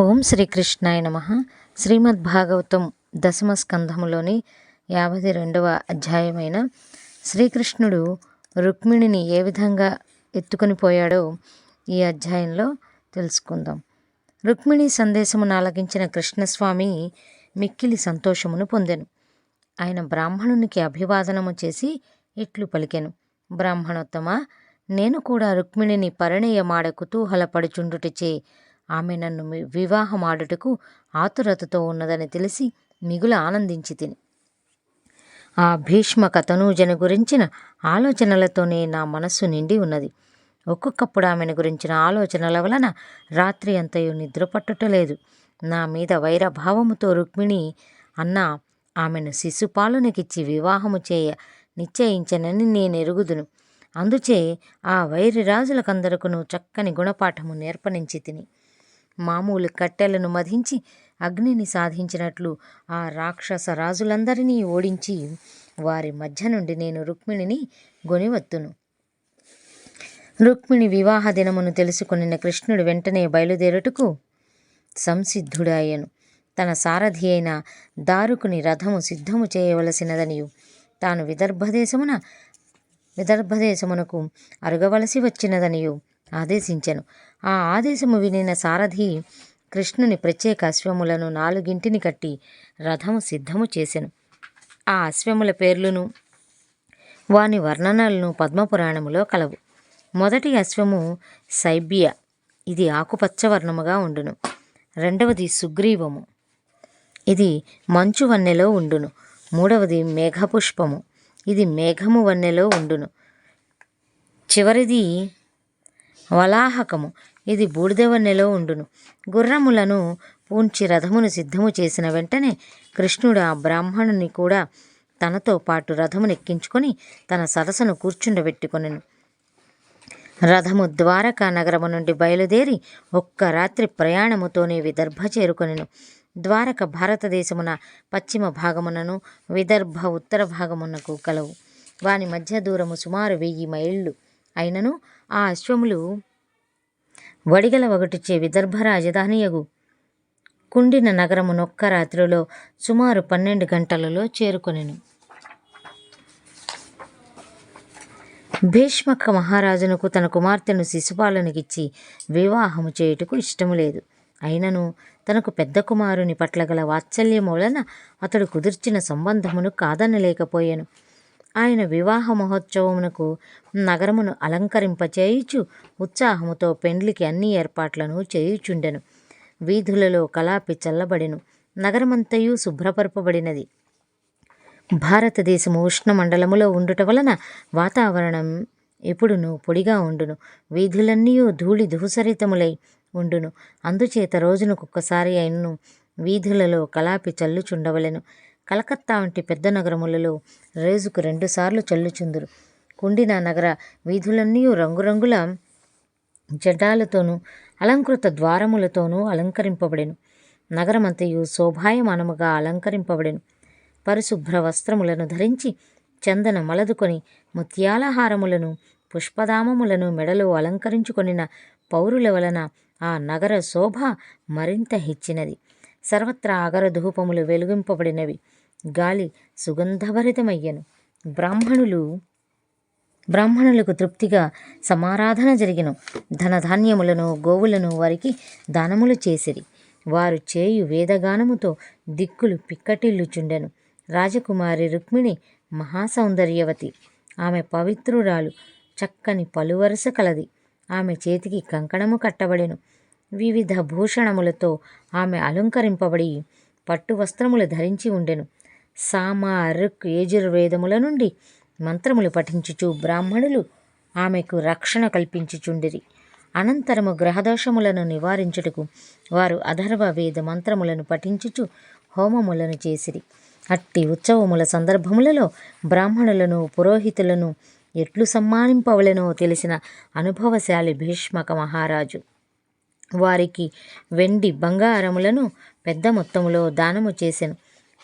ఓం శ్రీకృష్ణాయ నమ. శ్రీమద్ భాగవతం దశమ స్కంధములోని యాభై రెండవ అధ్యాయమైన శ్రీకృష్ణుడు రుక్మిణిని ఏ విధంగా ఎత్తుకొని పోయాడో ఈ అధ్యాయంలో తెలుసుకుందాం. రుక్మిణి సందేశమును ఆలకించిన కృష్ణస్వామి మిక్కిలి సంతోషమును పొందెను. ఆయన బ్రాహ్మణునికి అభివాదనము చేసి ఇట్లు పలికెను. బ్రాహ్మణోత్తమ నేను కూడా రుక్మిణిని పరిణయమాడ కుతూహలపడుచుండుటచే ఆమె నన్ను వివాహమాడుటకు ఆతురతతో ఉన్నదని తెలిసి మిగుల ఆనందించి తిని ఆ భీష్మ కథనూజను గురించిన ఆలోచనలతోనే నా మనస్సు నిండి ఉన్నది. ఒక్కొక్కప్పుడు ఆమెను గురించిన ఆలోచనల వలన రాత్రి అంతయు నిద్ర పట్టుటలేదు. నా మీద వైరభావముతో రుక్మిణి అన్న ఆమెను శిశుపాలునికిచ్చి వివాహము చేయ నిశ్చయించనని నేను ఎరుగుదును అందుచే ఆ వైరి రాజులకందరకును చక్కని గుణపాఠము నేర్పనించి తిని మామూలు కట్టెలను మధించి అగ్నిని సాధించినట్లు ఆ రాక్షస రాజులందరినీ ఓడించి వారి మధ్య నుండి నేను రుక్మిణిని గొనివత్తును. రుక్మిణి వివాహ దినమును తెలుసుకునిన కృష్ణుడు వెంటనే బయలుదేరుటకు సంసిద్ధుడాయను తన సారథి అయిన దారుకుని రథము సిద్ధము చేయవలసినదనియు తాను విదర్భదేశమున విదర్భదేశమునకు అరుగవలసి వచ్చినదనియు ఆదేశించెను. ఆ ఆదేశము వినిన సారథి కృష్ణుని ప్రత్యేక అశ్వములను నాలుగింటిని కట్టి రథము సిద్ధము చేసెను. ఆ అశ్వముల పేర్లను వాని వర్ణనలను పద్మపురాణములో కలవు. మొదటి అశ్వము సైబ్య ఇది ఆకుపచ్చ వర్ణముగా ఉండును. రెండవది సుగ్రీవము ఇది మంచు వన్నెలో ఉండును. మూడవది మేఘపుష్పము ఇది మేఘము వన్నెలో ఉండును. చివరిది వలాహకము. ఇది బూడిదవన్నెలో ఉండును. గుర్రములను పూంచి రథమును సిద్ధము చేసిన వెంటనే కృష్ణుడు ఆ బ్రాహ్మణుని కూడా తనతో పాటు రథమును ఎక్కించుకొని తన సరసను కూర్చుండబెట్టుకొనెను. రథము ద్వారకా నగరము నుండి బయలుదేరి ఒక్క రాత్రి ప్రయాణముతోనే విదర్భ చేరుకొనెను. ద్వారక భారతదేశమున పశ్చిమ భాగమునను విదర్భ ఉత్తర భాగమునకు కలవు. వాని మధ్య దూరము సుమారు వెయ్యి మైళ్ళు అయినను. ఆ అశ్వములు వడిగల ఒకటిచే విదర్భ రాజధానియగు కుండిన నగరము నొక్క రాత్రిలో సుమారు పన్నెండు గంటలలో చేరుకొనెను. భీష్మక మహారాజునకు తన కుమార్తెను శిశుపాలనికిచ్చి వివాహము చేయుటకు ఇష్టము లేదు అయినను తనకు పెద్ద కుమారుని పట్ల గల వాత్సల్యం వలన అతడు కుదిర్చిన సంబంధమును కాదనలేకపోయాను. ఆయన వివాహ మహోత్సవమునకు నగరమును అలంకరింపచేయుచు ఉత్సాహముతో పెండ్లికి అన్ని ఏర్పాట్లను చేయుచుండెను. వీధులలో కలాపి చల్లబడెను. నగరమంతయు శుభ్రపరపబడినది. భారతదేశము ఉష్ణమండలములో ఉండుట వలన వాతావరణం ఎప్పుడును పొడిగా ఉండును. వీధులన్నీ ధూళి ధూసరితములై ఉండును. అందుచేత రోజునకొకసారి అయినను వీధులలో కలాపి చల్లుచుండవలెను. కలకత్తా వంటి పెద్ద నగరములలో రోజుకు రెండుసార్లు చల్లుచుందురు. కుండిన నగర వీధులన్నీ రంగురంగుల జెండాలతోనూ అలంకృత ద్వారములతోనూ అలంకరింపబడెను. నగరమంతయు శోభాయమానముగా అలంకరింపబడెను. పరిశుభ్ర వస్త్రములను ధరించి చందన మలదుకొని ముత్యాలహారములను పుష్పధామములను మెడలో అలంకరించుకొనిన పౌరుల వలన ఆ నగర శోభ మరింత హెచ్చినది. సర్వత్రా అగర ధూపములు వెలుగింపబడినవి. గాలి సుగంధభరితమయ్యను. బ్రాహ్మణులు బ్రాహ్మణులకు తృప్తిగా సమారాధన జరిగిన. ధనధాన్యములను గోవులను వారికి దానములు చేసిరి. వారు చేయు వేదగానముతో దిక్కులు పిక్కటిల్లుచుండెను. రాజకుమారి రుక్మిణి మహాసౌందర్యవతి. ఆమె పవిత్రురాలు చక్కని పలువరుస కలది. ఆమె చేతికి కంకణము కట్టబడెను. వివిధ భూషణములతో ఆమె అలంకరింపబడి పట్టు వస్త్రములు ధరించి ఉండెను. సామ రుక్ యజుర్వేదముల నుండి మంత్రములు పఠించుచు బ్రాహ్మణులు ఆమెకు రక్షణ కల్పించుచుండిరి. అనంతరము గ్రహదోషములను నివారించుటకు వారు అధర్వ వేద మంత్రములను పఠించుచు హోమములను చేసిరి. అట్టి ఉత్సవముల సందర్భములలో బ్రాహ్మణులను పురోహితులను ఎట్లు సమ్మానింపవలెనో తెలిసిన అనుభవశాలి భీష్మక మహారాజు. వారికి వెండి బంగారములను పెద్ద మొత్తములో దానము చేసెను.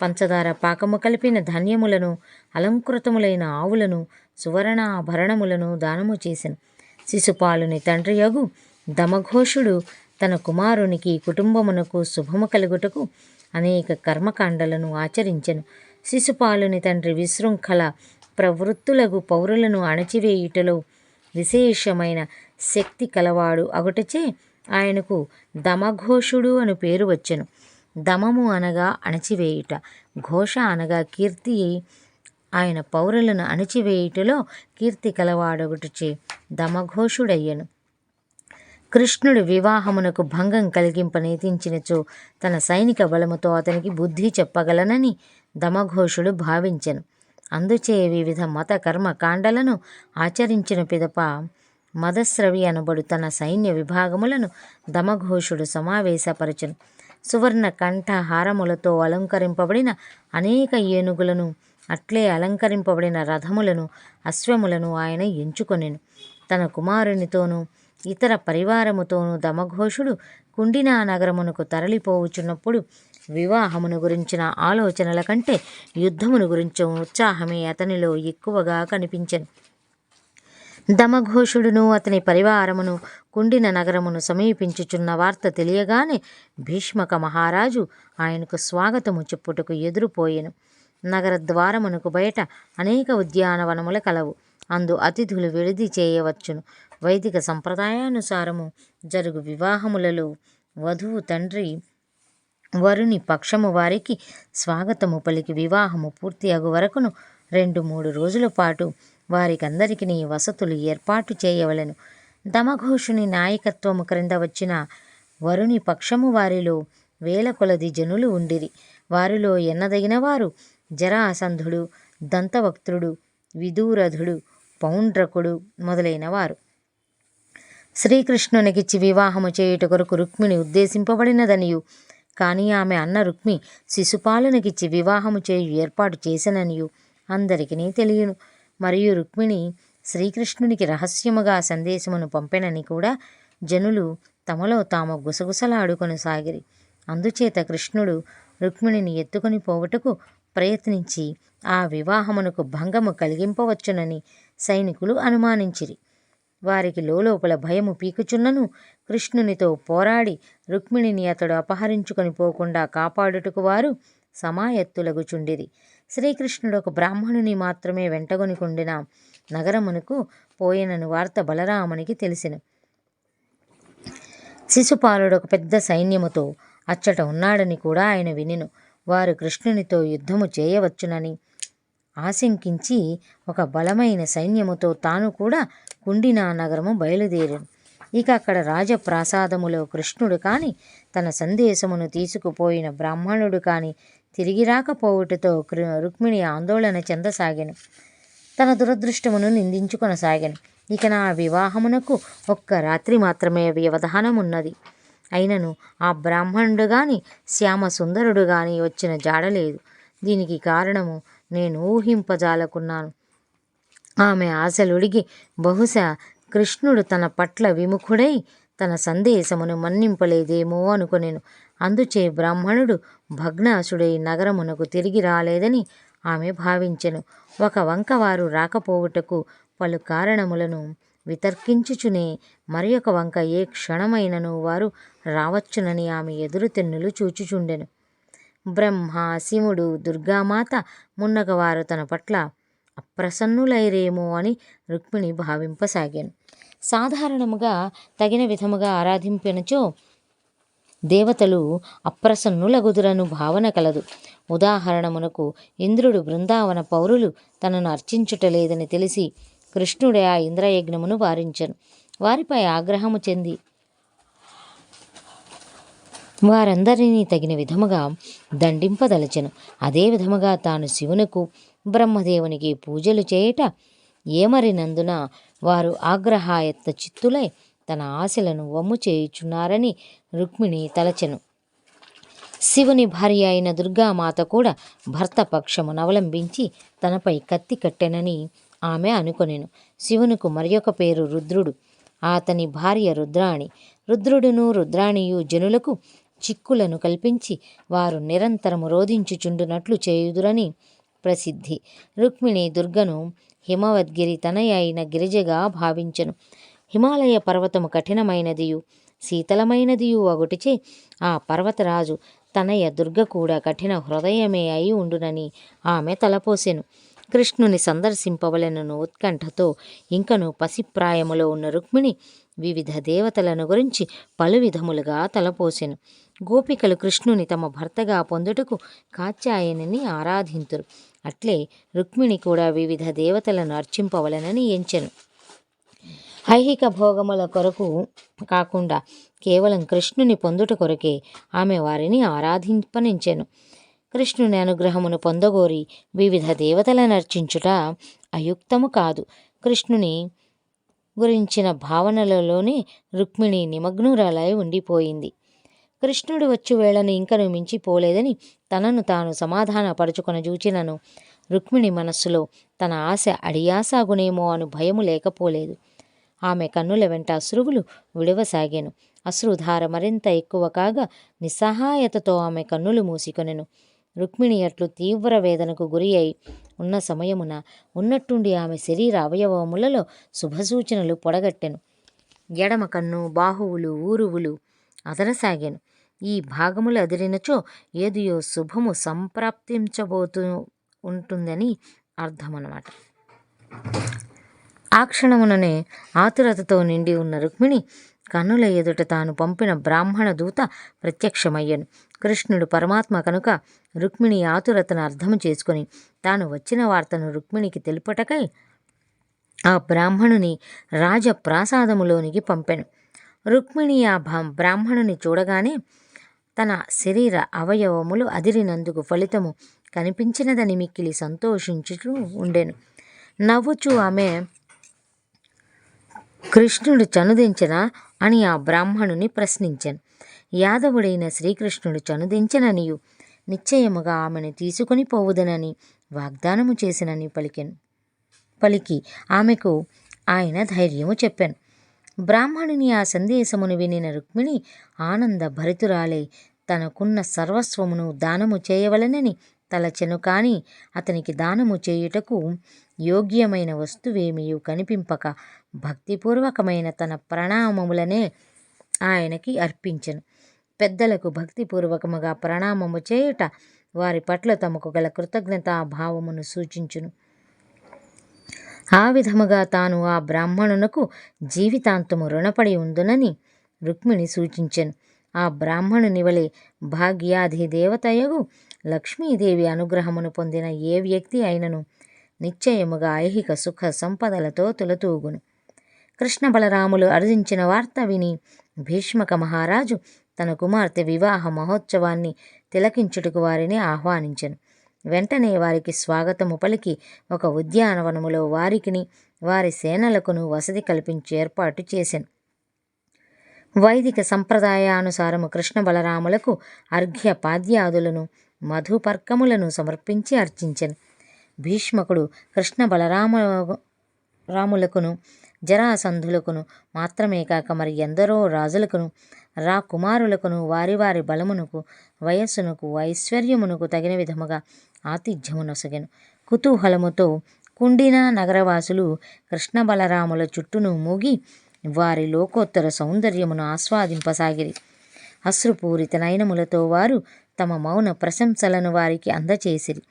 పంచదార పాకము కలిపిన ధాన్యములను అలంకృతములైన ఆవులను సువర్ణాభరణములను దానము చేసెను. శిశుపాలుని తండ్రి యగు దమఘోషుడు తన కుమారునికి కుటుంబమునకు శుభము కలుగుటకు అనేక కర్మకాండలను ఆచరించెను. శిశుపాలుని తండ్రి విశృంఖల ప్రవృత్తులకు పౌరులను అణచివేయుటలో విశేషమైన శక్తి కలవాడు అగుటచే ఆయనకు దమఘోషుడు అను పేరు వచ్చెను. దమము అనగా అణచివేయుట ఘోష అనగా కీర్తి ఆయన పౌరులను అణచివేయుటలో కీర్తి కలవాడొకటిచే దమఘోషుడయ్యను. కృష్ణుడు వివాహమునకు భంగం కలిగింప నేతించినచో తన సైనిక బలముతో అతనికి బుద్ధి చెప్పగలనని దమఘోషుడు భావించెను. అందుచే వివిధ మత కర్మ కాండలను ఆచరించిన పిదప మదస్రవి అనబడు తన సైన్య విభాగములను దమఘోషుడు సమావేశపరచును. సువర్ణ కంఠహారములతో అలంకరింపబడిన అనేక ఏనుగులను అట్లే అలంకరింపబడిన రథములను అశ్వములను ఆయన ఎంచుకొనెను. తన కుమారునితోనూ ఇతర పరివారముతోనూ దమఘోషుడు కుండినా నగరమునకు తరలిపోవుచున్నప్పుడు వివాహమును గురించిన ఆలోచనల కంటే యుద్ధమును గురించిన ఉత్సాహమే అతనిలో ఎక్కువగా కనిపించెను. దమఘోషుడును అతని పరివారమును కుండిన నగరమును సమీపించుచున్న వార్త తెలియగానే భీష్మక మహారాజు ఆయనకు స్వాగతము చెప్పుటకు ఎదురుపోయెను. నగర ద్వారమునకు బయట అనేక ఉద్యానవనముల కలవు. అందు అతిథులు విడిది చేయవచ్చును. వైదిక సంప్రదాయానుసారము జరుగు వివాహములలో వధువు తండ్రి వరుని పక్షము వారికి స్వాగతము పలికి వివాహము పూర్తి అగు వరకును రెండు మూడు రోజుల పాటు వారికందరికీ వసతులు ఏర్పాటు చేయవలెను. దమఘోషుని నాయకత్వము క్రింద వచ్చిన వరుని పక్షము వారిలో వేల కొలది జనులు ఉండిరి. వారిలో ఎన్నదగిన వారు? జరాసంధుడు దంతవక్త్రుడు విదూరధుడు పౌండ్రకుడు మొదలైన వారు. శ్రీకృష్ణునికిచ్చి వివాహము చేయుట కొరకు రుక్మిణి ఉద్దేశింపబడినదనియు. కానీ ఆమె అన్న రుక్మి శిశుపాలునికిచ్చి వివాహము చేయు ఏర్పాటు చేసననియు. అందరికీ తెలియను. మరియు రుక్మిణి శ్రీకృష్ణునికి రహస్యముగా సందేశమును పంపెనని కూడా జనులు తమలో తాము గుసగుసలాడుకొని సాగిరి. అందుచేత కృష్ణుడు రుక్మిణిని ఎత్తుకొని పోవుటకు ప్రయత్నించి ఆ వివాహమునకు భంగము కలిగింపవచ్చునని సైనికులు అనుమానించిరి. వారికి లోపల భయము పీకుచున్నను కృష్ణునితో పోరాడి రుక్మిణిని అతడు అపహరించుకొని పోకుండా కాపాడుటకు వారు సమాయత్తులగుచుండిరి శ్రీకృష్ణుడు ఒక బ్రాహ్మణుని మాత్రమే వెంటగొనికుండిన నగరమునకు పోయినను వార్త బలరామునికి తెలిసిన. శిశుపాలుడు ఒక పెద్ద సైన్యముతో అచ్చట ఉన్నాడని కూడా ఆయన వినిను. వారు కృష్ణునితో యుద్ధము చేయవచ్చునని ఆశంకించి ఒక బలమైన సైన్యముతో తాను కూడా కుండినా నగరము బయలుదేరాను. ఇక అక్కడ రాజప్రాసాదములో కృష్ణుడు కాని తన సందేశమును తీసుకుపోయిన బ్రాహ్మణుడు కాని తిరిగి రాకపోవుటతో కృ రుక్మిణి ఆందోళన చెందసాగాను. తన దురదృష్టమును నిందించుకొనసాగాను. ఇక నా వివాహమునకు ఒక్క రాత్రి మాత్రమే వ్యవధానమున్నది. అయినను ఆ బ్రాహ్మణుడు కానీ శ్యామ సుందరుడు కానీ వచ్చిన జాడలేదు. దీనికి కారణము నేను ఊహింపజాలకున్నాను. ఆమె ఆశలుడిగి బహుశా కృష్ణుడు తన పట్ల విముఖుడై తన సందేశమును మన్నింపలేదేమో అనుకునేను. అందుచే బ్రాహ్మణుడు భగ్నాసుడై నగరమునకు తిరిగి రాలేదని ఆమె భావించెను. ఒక వంక వారు రాకపోవుటకు పలు కారణములను వితర్కించుచునే మరి ఒక వంక ఏ క్షణమైనను వారు రావచ్చునని ఆమె ఎదురు తెన్నులు చూచుచుండెను. బ్రహ్మ శివుడు దుర్గామాత మున్నగవారు తన పట్ల అప్రసన్నులైరేమో అని రుక్మిణి భావింపసాగాను. సాధారణముగా తగిన విధముగా ఆరాధింపినచో దేవతలు అప్రసన్నులగుదురను భావన కలదు. ఉదాహరణమునకు ఇంద్రుడు బృందావన పౌరులు తనను అర్చించుట లేదని తెలిసి కృష్ణుడే ఆ ఇంద్రయజ్ఞమును వారించను. వారిపై ఆగ్రహము చెంది వారందరినీ తగిన విధముగా దండింపదలచెను. అదే విధముగా తాను శివునకు బ్రహ్మదేవునికి పూజలు చేయుట ఏమరినందున వారు ఆగ్రహాయత్త చిత్తులై తన ఆశలను వమ్ము చేయుచున్నారని రుక్మిణి తలచెను. శివుని భార్య అయిన దుర్గామాత కూడా భర్త పక్షమును అవలంబించి తనపై కత్తి కట్టెనని ఆమె అనుకొనెను. శివునికి మరొక పేరు రుద్రుడు. అతని భార్య రుద్రాణి. రుద్రుడును రుద్రాణియు జనులకు చిక్కులను కల్పించి వారు నిరంతరము రోధించుచుండునట్లు చేయుదురని ప్రసిద్ధి. రుక్మిణి దుర్గను హిమవద్గిరి తనయ అయిన గిరిజగా భావించెను. హిమాలయ పర్వతము కఠినమైనదియు. శీతలమైనదియు ఒకటిచే ఆ పర్వతరాజు తనయ దుర్గ కూడా కఠిన హృదయమే అయి ఉండునని ఆమె తలపోసెను. కృష్ణుని సందర్శింపవలెనను ఉత్కంఠతో ఇంకను పసిప్రాయములో ఉన్న రుక్మిణి వివిధ దేవతలను గురించి పలు విధములుగా తలపోసెను. గోపికలు కృష్ణుని తమ భర్తగా పొందుటకు కాత్యాయనిని ఆరాధింతురు. అట్లే రుక్మిణి కూడా వివిధ దేవతలను అర్చింపవలెనని ఎంచెను. ఐహిక భోగముల కొరకు కాకుండా కేవలం కృష్ణుని పొందుట కొరకే ఆమె వారిని ఆరాధింపనించెను. కృష్ణుని అనుగ్రహమును పొందగోరి వివిధ దేవతలను అర్చించుట అయుక్తము కాదు. కృష్ణుని గురించిన భావనలలోనే రుక్మిణి నిమగ్నురాలై ఉండిపోయింది. కృష్ణుడు వచ్చు వేళను ఇంకను మించిపోలేదని తనను తాను సమాధానపరుచుకొన చూచినను. రుక్మిణి మనస్సులో తన ఆశ అడియాసాగునేమో అను భయము లేకపోలేదు. ఆమె కన్నుల వెంట అశ్రువులు విడవసాగాను. అశ్రుధార మరింత ఎక్కువ కాగా నిస్సహాయతతో ఆమె కన్నులు మూసికొనెను. రుక్మిణి అట్లు తీవ్ర వేదనకు గురి అయి ఉన్న సమయమున ఉన్నట్టుండి ఆమె శరీర అవయవములలో శుభసూచనలు పొడగట్టెను. ఎడమ కన్ను బాహువులు ఊరువులు అదరసాగాను. ఈ భాగములు అదిరినచో ఏదియో శుభము సంప్రాప్తించబోతూ ఉంటుందని అర్థమన్నమాట. ఆ క్షణముననే ఆతురతతో నిండి ఉన్న రుక్మిణి కన్నుల ఎదుట తాను పంపిన బ్రాహ్మణ దూత ప్రత్యక్షమయ్యను. కృష్ణుడు పరమాత్మ కనుక రుక్మిణి ఆతురతను అర్థం చేసుకొని తాను వచ్చిన వార్తను రుక్మిణికి తెలుపటకై ఆ బ్రాహ్మణుని రాజప్రాసాదములోనికి పంపెను. రుక్మిణి ఆ బ్రాహ్మణుని చూడగానే తన శరీర అవయవములు అదిరినందుకు ఫలితము కనిపించినదని మిక్కిలి సంతోషించుతూ ఉండెను. నవ్వుచూ ఆమె కృష్ణుడు చనుదించనా అని ఆ బ్రాహ్మణుని ప్రశ్నించాను. యాదవుడైన శ్రీకృష్ణుడు చనుదించననియు. నిశ్చయముగా ఆమెను తీసుకుని పోవుదనని వాగ్దానము చేసినని పలికాను. పలికి ఆమెకు ఆయన ధైర్యము చెప్పాను. బ్రాహ్మణుని ఆ సందేశమును వినిన రుక్మిణి ఆనంద భరితురాలై తనకున్న సర్వస్వమును దానము చేయవలనని తలచెను కాని అతనికి దానము చేయుటకు యోగ్యమైన వస్తువేమీ కనిపింపక భక్తిపూర్వకమైన తన ప్రణామములనే ఆయనకి అర్పించను. పెద్దలకు భక్తిపూర్వకముగా ప్రణామము చేయుట వారి పట్ల తమకు గల కృతజ్ఞతాభావమును సూచించును. ఆ విధముగా తాను ఆ బ్రాహ్మణునకు జీవితాంతము రుణపడి ఉందునని రుక్మిణి సూచించెను. ఆ బ్రాహ్మణుని వలె భాగ్యాధి దేవతయగు లక్ష్మీదేవి అనుగ్రహమును పొందిన ఏ వ్యక్తి అయినను నిశ్చయముగా ఐహిక సుఖ సంపదలతో తులతూగును. కృష్ణ బలరాములు అర్జించిన వార్త విని భీష్మక మహారాజు తన కుమార్తె వివాహ మహోత్సవాన్ని తిలకించుటకు వారిని ఆహ్వానించను. వెంటనే వారికి స్వాగతము పలికి ఒక ఉద్యానవనములో వారికిని వారి సేనలకును వసతి కల్పించి ఏర్పాటు చేశాను వైదిక సంప్రదాయానుసారము కృష్ణ బలరాములకు అర్ఘ్య పాద్యాదులను మధుపర్కములను సమర్పించి అర్చించను. భీష్మకుడు కృష్ణ బలరామ రాములకును జరాసంధులకును మాత్రమే కాక మరి ఎందరో రాజులకును రా కుమారులకును వారి వారి బలమునకు వయస్సునకు ఐశ్వర్యమునకు తగిన విధముగా ఆతిథ్యమునొసగెను. కుతూహలముతో కుండిన నగరవాసులు కృష్ణ బలరాముల చుట్టూను మూగి వారి లోకోత్తర సౌందర్యమును ఆస్వాదింపసాగిరి. అశ్రుపూరిత నయనములతో వారు తమ మౌన ప్రశంసలను వారికి అందచేసిరి.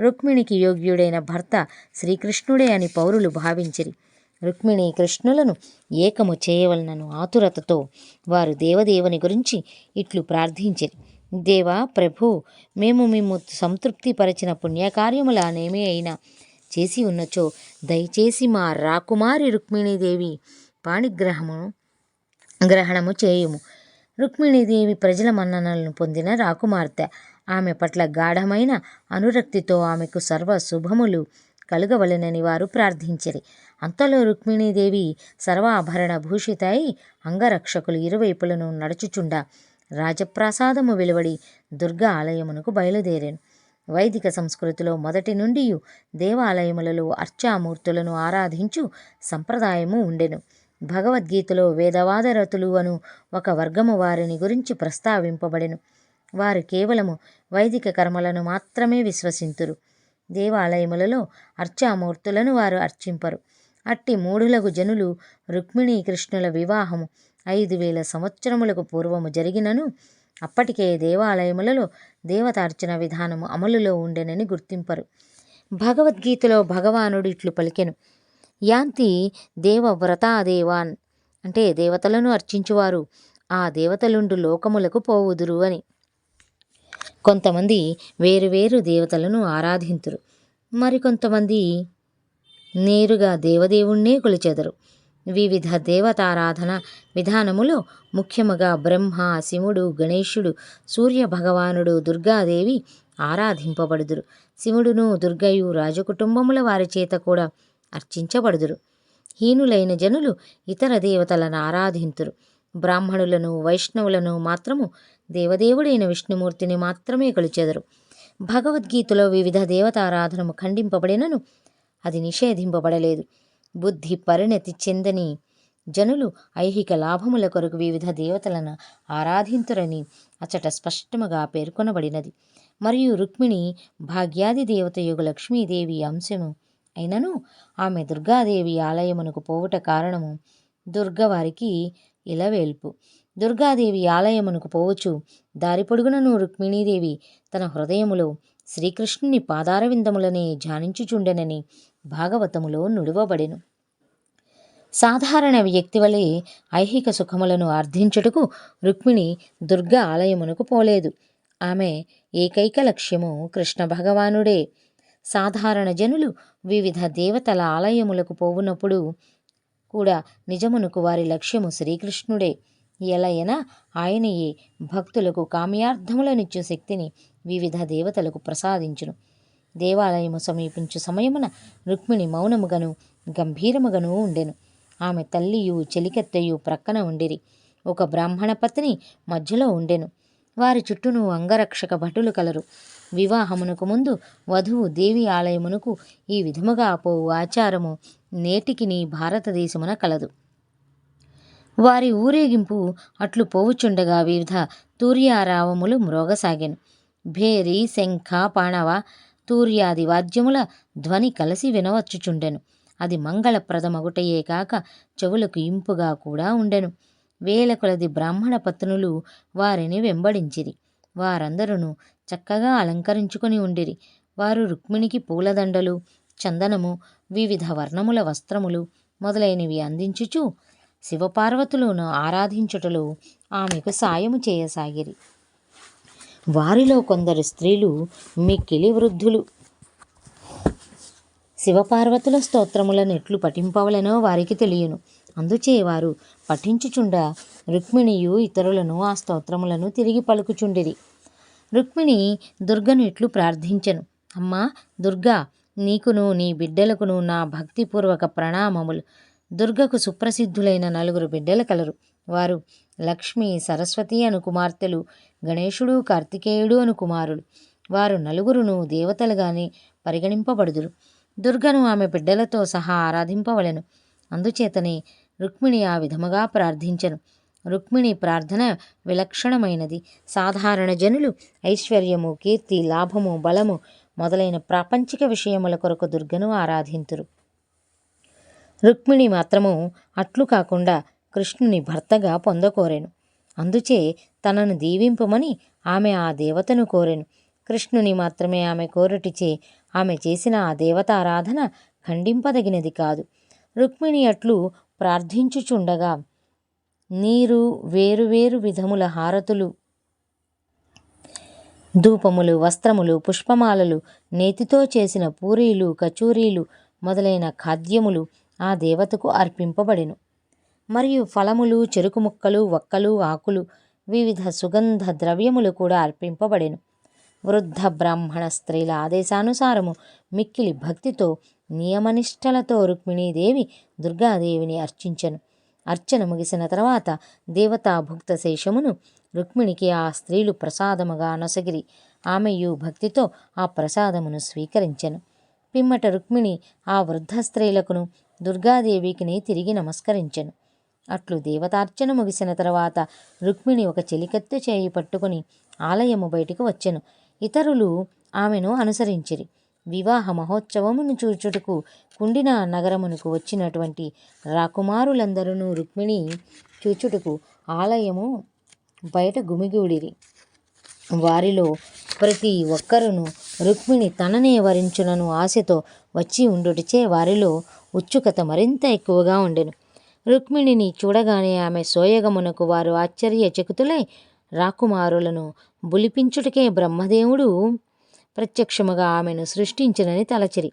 రుక్మిణికి యోగ్యుడైన భర్త శ్రీకృష్ణుడే అని పౌరులు భావించిరి. రుక్మిణి కృష్ణులను ఏకము చేయవలనను ఆతురతతో వారు దేవదేవుని గురించి ఇట్లు ప్రార్థించిరి దేవా ప్రభు మేము మేము సంతృప్తిపరిచిన పుణ్యకార్యములనేమి అయినా చేసి ఉన్నచో దయచేసి మా రాకుమారి రుక్మిణీదేవి పాణిగ్రహము గ్రహణము చేయుము. రుక్మిణీదేవి ప్రజల మన్ననలను పొందిన రాకుమార్తె ఆమె పట్ల గాఢమైన అనురక్తితో ఆమెకు సర్వ శుభములు కలుగవలెనని వారు ప్రార్థించరి. అంతలో రుక్మిణీదేవి సర్వాభరణ భూషితై అంగరక్షకులు ఇరువైపులను నడుచుచుండా. రాజప్రాసాదము వెలువడి దుర్గా ఆలయమునకు బయలుదేరాను. వైదిక సంస్కృతిలో మొదటి నుండి దేవాలయములలో అర్చామూర్తులను ఆరాధించు సంప్రదాయము ఉండెను. భగవద్గీతలో వేదవాదరతులు అను ఒక వర్గము వారిని గురించి ప్రస్తావింపబడెను. వారు కేవలము వైదిక కర్మలను మాత్రమే విశ్వసింతురు. దేవాలయములలో అర్చామూర్తులను వారు అర్చింపరు. అట్టి మూఢులకు జనులు రుక్మిణీ కృష్ణుల వివాహము ఐదు వేల సంవత్సరములకు పూర్వము జరిగినను. అప్పటికే దేవాలయములలో దేవతార్చన విధానము అమలులో ఉండెనని గుర్తింపరు. భగవద్గీతలో భగవానుడు ఇట్లు పలికెను. యాంతి దేవవ్రతాదేవాన్ అంటే దేవతలను అర్చించువారు. ఆ దేవతలుండు లోకములకు పోవుదురు అని. కొంతమంది వేరువేరు దేవతలను ఆరాధింతురు. మరికొంతమంది నేరుగా దేవదేవుణ్ణే కొలిచెదరు. వివిధ దేవతారాధన విధానములో ముఖ్యముగా బ్రహ్మ శివుడు గణేశుడు సూర్య భగవానుడు దుర్గాదేవి ఆరాధింపబడుదురు. శివుడును దుర్గయు రాజకుటుంబముల వారి చేత కూడా అర్చించబడుదురు. హీనులైన జనులు ఇతర దేవతలను ఆరాధింతురు. బ్రాహ్మణులను వైష్ణవులను మాత్రము దేవదేవుడైన విష్ణుమూర్తిని మాత్రమే కొలిచెదరు. భగవద్గీతలో వివిధ దేవతారాధనము ఖండింపబడినను అది నిషేధింపబడలేదు. బుద్ధి పరిణతి చెందని జనులు ఐహిక లాభముల కొరకు వివిధ దేవతలను ఆరాధింతురని అచట స్పష్టముగా పేర్కొనబడినది. మరియు రుక్మిణి భాగ్యాది దేవతయుగు లక్ష్మీదేవి అంశము అయినను ఆమె దుర్గాదేవి ఆలయమునకు పోవుట కారణము దుర్గవారికి ఇలవేల్పు. దుర్గాదేవి ఆలయమునకు పోవచ్చు దారి పొడుగునను రుక్మిణీదేవి తన హృదయములో శ్రీకృష్ణుని పాదారవిందములనే ధ్యానించుచుండెనని భాగవతములో నుడివబడెను. సాధారణ వ్యక్తి వలె ఐహిక సుఖములను ఆర్ధించుటకు రుక్మిణి దుర్గ ఆలయమునకు పోలేదు. ఆమె ఏకైక లక్ష్యము కృష్ణ భగవానుడే. సాధారణ జనులు వివిధ దేవతల ఆలయములకు పోవునప్పుడు కూడా నిజమునకు వారి లక్ష్యము శ్రీకృష్ణుడే. ఎలయన ఆయనయే భక్తులకు కామ్యార్థములనిచ్చు శక్తిని వివిధ దేవతలకు ప్రసాదించును. దేవాలయము సమీపించు సమయమున రుక్మిణి మౌనముగను గంభీరముగను ఉండెను. ఆమె తల్లియు చెలికెత్తయు ప్రక్కన ఉండిరి. ఒక బ్రాహ్మణ పత్ని మధ్యలో ఉండెను. వారి చుట్టూను అంగరక్షక భటులు కలరు. వివాహమునకు ముందు వధువు దేవి ఆలయమునకు ఈ విధముగా పోవు ఆచారము నేటికి నీ భారతదేశమున కలదు. వారి ఊరేగింపు అట్లు పోవుచుండగా వివిధ తూర్యారావములు మ్రోగసాగాను. భేరి శంఖ పాణవ తూర్యాది వాద్యముల ధ్వని కలిసి వినవచ్చుచుండెను. అది మంగళప్రదమగుటయే కాక చెవులకు ఇంపుగా కూడా ఉండెను. వేల కొలది బ్రాహ్మణ పత్నులు వారిని వెంబడించిరి. వారందరూ చక్కగా అలంకరించుకొని ఉండిరి. వారు రుక్మిణికి పూలదండలు చందనము వివిధ వర్ణముల వస్త్రములు మొదలైనవి అందించుచు శివపార్వతులను ఆరాధించుటలో ఆమెకు సాయము చేయసాగిరి. వారిలో కొందరు స్త్రీలు మిక్కిలి వృద్ధులు. శివపార్వతుల స్తోత్రములను ఎట్లు పఠింపవలనో వారికి తెలియను. అందుచే వారు పఠించుచుండ రుక్మిణియు ఇతరులను ఆ స్తోత్రములను తిరిగి పలుకుచుండిది రుక్మిణి దుర్గను ఇట్లు ప్రార్థించను? అమ్మా దుర్గా నీకును నీ బిడ్డలకును నా భక్తిపూర్వక ప్రణామములు. దుర్గకు సుప్రసిద్ధులైన నలుగురు బిడ్డలు కలరు. వారు లక్ష్మి సరస్వతి అను కుమార్తెలు గణేశుడు కార్తికేయుడు అను కుమారులు. వారు నలుగురును దేవతలుగానే పరిగణింపబడుదురు. దుర్గను ఆమె బిడ్డలతో సహా ఆరాధింపవలెను. అందుచేతనే రుక్మిణి ఆ విధముగా ప్రార్థించెను. రుక్మిణి ప్రార్థన విలక్షణమైనది. సాధారణ జనులు ఐశ్వర్యము కీర్తి లాభము బలము మొదలైన ప్రాపంచిక విషయముల కొరకు దుర్గను ఆరాధింతురు. రుక్మిణి మాత్రము అట్లు కాకుండా కృష్ణుని భర్తగా పొందకోరెను. అందుచే తనను దీవింపమని ఆమె ఆ దేవతను కోరెను. కృష్ణుని మాత్రమే ఆమె కోరటిచే ఆమె చేసిన ఆ దేవతారాధన ఖండింపదగినది కాదు. రుక్మిణి అట్లు ప్రార్థించుచుండగా నీరు వేరువేరు విధముల హారతులు ధూపములు వస్త్రములు పుష్పమాలలు నేతితో చేసిన పూరీలు కచూరీలు మొదలైన ఖాద్యములు ఆ దేవతకు అర్పింపబడెను. మరియు ఫలములు చెరుకు ముక్కలు వక్కలు ఆకులు వివిధ సుగంధ ద్రవ్యములు కూడా అర్పింపబడెను. వృద్ధ బ్రాహ్మణ స్త్రీల ఆదేశానుసారము మిక్కిలి భక్తితో నియమనిష్టలతో రుక్మిణీదేవి దుర్గాదేవిని అర్చించెను. అర్చన ముగిసిన తర్వాత దేవతా భుక్త శేషమును రుక్మిణికి ఆ స్త్రీలు ప్రసాదముగా నొసగిరి. ఆమెయు భక్తితో ఆ ప్రసాదమును స్వీకరించెను. పిమ్మట రుక్మిణి ఆ వృద్ధ స్త్రీలకును దుర్గాదేవికిని తిరిగి నమస్కరించెను. అట్లు దేవతార్చన ముగిసిన తర్వాత రుక్మిణి ఒక చెలికత్తె చేయి పట్టుకుని ఆలయము బయటికి వచ్చెను. ఇతరులు ఆమెను అనుసరించిరి. వివాహ మహోత్సవమును చూచుటకు కుండిన నగరమునకు వచ్చినటువంటి రాకుమారులందరూ రుక్మిణి చూచుటకు ఆలయము బయట గుమిగూడిరి. వారిలో ప్రతి ఒక్కరును రుక్మిణి తననే వరించునను ఆశతో వచ్చి ఉండుటచే వారిలో ఉత్సుకత మరింత ఎక్కువగా ఉండెను. రుక్మిణిని చూడగానే ఆమె సోయగమునకు వారు ఆశ్చర్యచకితులై రాకుమారులను బులిపించుటకే బ్రహ్మదేవుడు ప్రత్యక్షముగా ఆమెను సృష్టించినని తలచిరి.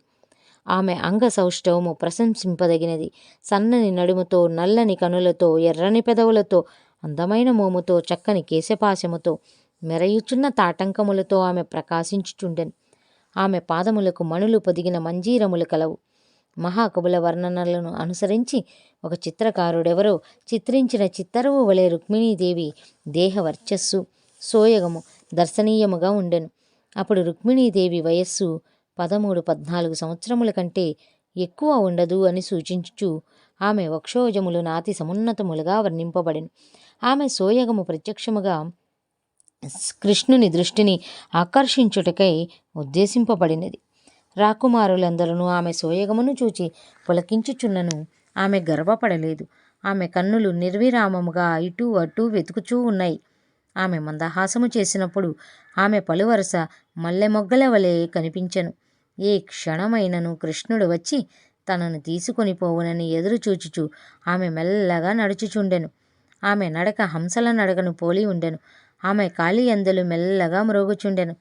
ఆమె అంగ సౌష్ఠవము ప్రశంసింపదగినది. సన్నని నడుముతో నల్లని కనులతో ఎర్రని పెదవులతో అందమైన మోముతో చక్కని కేశపాశముతో మెరయుచున్న తాటంకములతో ఆమె ప్రకాశించుచుండెను. ఆమె పాదములకు మణులు పొదిగిన మంజీరములు కలవు. మహాకవుల వర్ణనలను అనుసరించి ఒక చిత్రకారుడెవరో చిత్రించిన చిత్తరువు వలె రుక్మిణీదేవి దేహ వర్చస్సు సోయగము దర్శనీయముగా ఉండెను. అప్పుడు రుక్మిణీదేవి వయస్సు పదమూడు పద్నాలుగు సంవత్సరముల కంటే ఎక్కువ ఉండదు అని సూచించుచు ఆమె వక్షోజములు నాతి సమున్నతములుగా వర్ణింపబడెను. ఆమె సోయగము ప్రత్యక్షముగా కృష్ణుని దృష్టిని ఆకర్షించుటకై ఉద్దేశింపబడినది. రాకుమారులందరూ ఆమె సోయగమును చూచి పులకించుచున్నను. ఆమె గర్వపడలేదు. ఆమె కన్నులు నిర్విరామముగా ఇటు అటు వెతుకుచూ ఉన్నాయి. ఆమె మందహాసము చేసినప్పుడు ఆమె పలువరస మల్లెమొగ్గల వలె కనిపించెను. ఏ క్షణమైనను కృష్ణుడు వచ్చి తనను తీసుకొని పోవునని ఎదురు చూచుచు ఆమె మెల్లగా నడుచుచుండెను. ఆమె నడక హంసల నడకను పోలి ఉండెను. ఆమె కాలి అందలు మెల్లగా మ్రోగుచుండెను.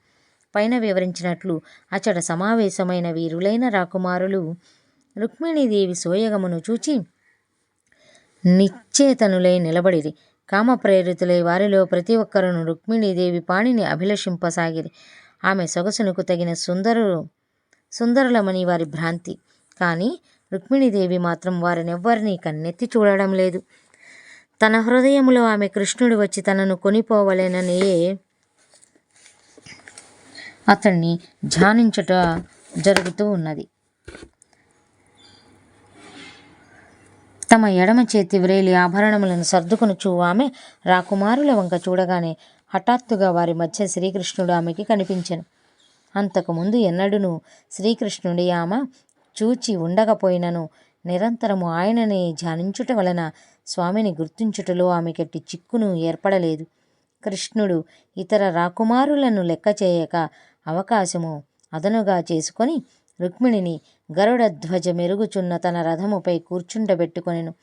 పైన వివరించినట్లు అచడ సమావేశమైన వీరులైన రాకుమారులు రుక్మిణీదేవి సోయగమును చూచి నిశ్చేతనులై నిలబడిరి. కామప్రేరితులై వారిలో ప్రతి ఒక్కరును రుక్మిణీదేవి పాణిని అభిలషింపసాగిరి. ఆమె సొగసునకు తగిన సుందరు సుందరులమని వారి భ్రాంతి. కానీ రుక్మిణీదేవి మాత్రం వారినెవ్వరినీ కన్నెత్తి చూడడం లేదు. తన హృదయములో ఆమె కృష్ణుడు వచ్చి తనను కొనిపోవలెననే అతన్ని ధ్యానించుట జరుగుతూ ఉన్నది. తమ ఎడమ చేతి వ్రేలి ఆభరణములను సర్దుకునుచూ ఆమె రాకుమారుల వంక చూడగానే హఠాత్తుగా వారి మధ్య శ్రీకృష్ణుడు ఆమెకి కనిపించను. అంతకుముందు ఎన్నడూను శ్రీకృష్ణుడి ఆమె చూచి ఉండకపోయినను. నిరంతరము ఆయననే ధ్యానించుట వలన స్వామిని గుర్తించుటలో ఆమెకెట్టి చిక్కును ఏర్పడలేదు. కృష్ణుడు ఇతర రాకుమారులను లెక్క చేయక అవకాశము అదనుగా చేసుకొని రుక్మిణిని గరుడ ధ్వజ మెరుగుచున్న తన రథముపై కూర్చుండబెట్టుకొనెను.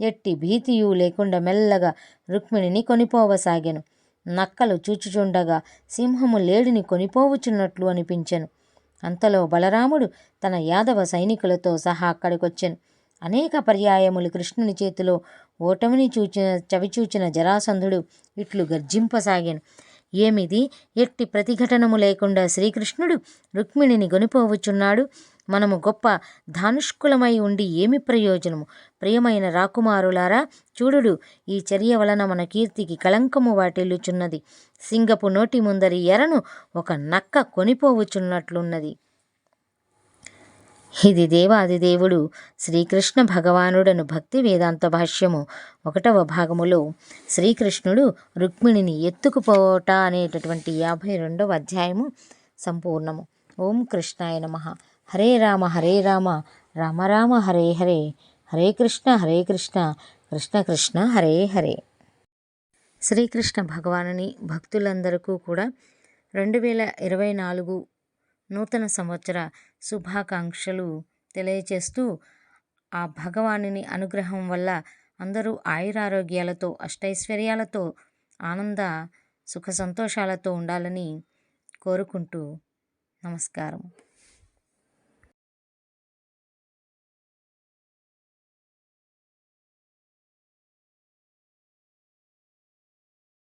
ఎట్టి భీతియు లేకుండా మెల్లగా రుక్మిణిని కొనిపోవసాగెను. నక్కలు చూచుచుండగా సింహము లేడిని కొనిపోవుచున్నట్లు అనిపించెను. అంతలో బలరాముడు తన యాదవ సైనికులతో సహా అక్కడికొచ్చెను. అనేక పర్యాయములు కృష్ణుని చేతిలో ఓటమిని చూచిన చవిచూచిన జరాసంధుడు ఇట్లు గర్జింపసాగాను. ఏమిది? ఎట్టి ప్రతిఘటనము లేకుండా శ్రీకృష్ణుడు రుక్మిణిని గొనిపోవచ్చున్నాడు మనము గొప్ప ధానుష్కులమై ఉండి ఏమి ప్రయోజనము? ప్రియమైన రాకుమారులారా చూడుడు ఈ చర్య వలన మన కీర్తికి కళంకము వాటిల్లుచున్నది. సింగపు నోటి ముందరి ఎరను ఒక నక్క కొనిపోవచ్చున్నట్లున్నది ఇది దేవాదిదేవుడు శ్రీకృష్ణ భగవానుడను భక్తి వేదాంత భాష్యము ఒకటవ భాగములో శ్రీకృష్ణుడు రుక్మిణిని ఎత్తుకుపోవట అనేటటువంటి యాభై రెండవ అధ్యాయము సంపూర్ణము. ఓం కృష్ణాయ నమ. హరే రామ హరే రామ రామ రామ హరే హరే హరే కృష్ణ హరే కృష్ణ కృష్ణ కృష్ణ హరే హరే. శ్రీకృష్ణ భగవానుని భక్తులందరికీ కూడా రెండు వేల ఇరవై నాలుగు నూతన సంవత్సర శుభాకాంక్షలు తెలియచేస్తూ ఆ భగవానుని అనుగ్రహం వల్ల అందరూ ఆయురారోగ్యాలతో అష్టైశ్వర్యాలతో ఆనంద సుఖ సంతోషాలతో ఉండాలని కోరుకుంటూ నమస్కారం.